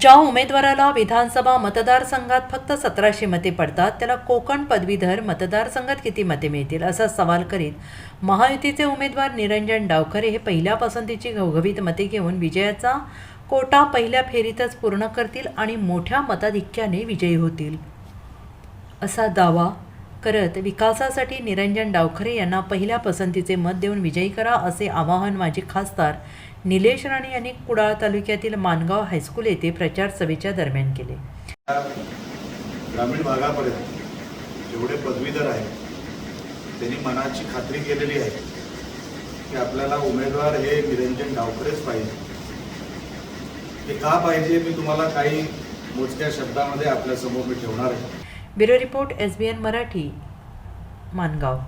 ज्या उमेदवाराला विधानसभा मतदारसंघात फक्त सतराशे मते पडतात त्याला कोकण पदवीधर मतदारसंघात किती मते मिळतील असा सवाल करीत महायुतीचे उमेदवार निरंजन डावखरे हे पहिल्या पसंतीची घवघवीत मते घेऊन विजयाचा कोटा पहिल्या फेरीतच पूर्ण करतील आणि मोठ्या मताधिक्याने विजयी होतील. असा दावा करत विकासासाठी निरंजन डावखरे यांना पहिल्या पसंतीचे मत देऊन विजयी करा असे आवाहन माजी खासदार निलेश राणे यांनी कुडाळ तालुक्यातील मानगाव हायस्कूल येथे प्रचार सभेच्या दरम्यान केले. ग्रामीण भागापर्यंत जेवढे पदवीधर आहेत त्यांनी मनाची खात्री केलेली आहे की आपल्याला उमेदवार हे निरंजन डावकरेच पाहिजे. ते का पाहिजे मी तुम्हाला काही मोजक्या शब्दामध्ये आपल्यासमोर मी ठेवणार आहे. Bureau report S B N Marathi Mangaon.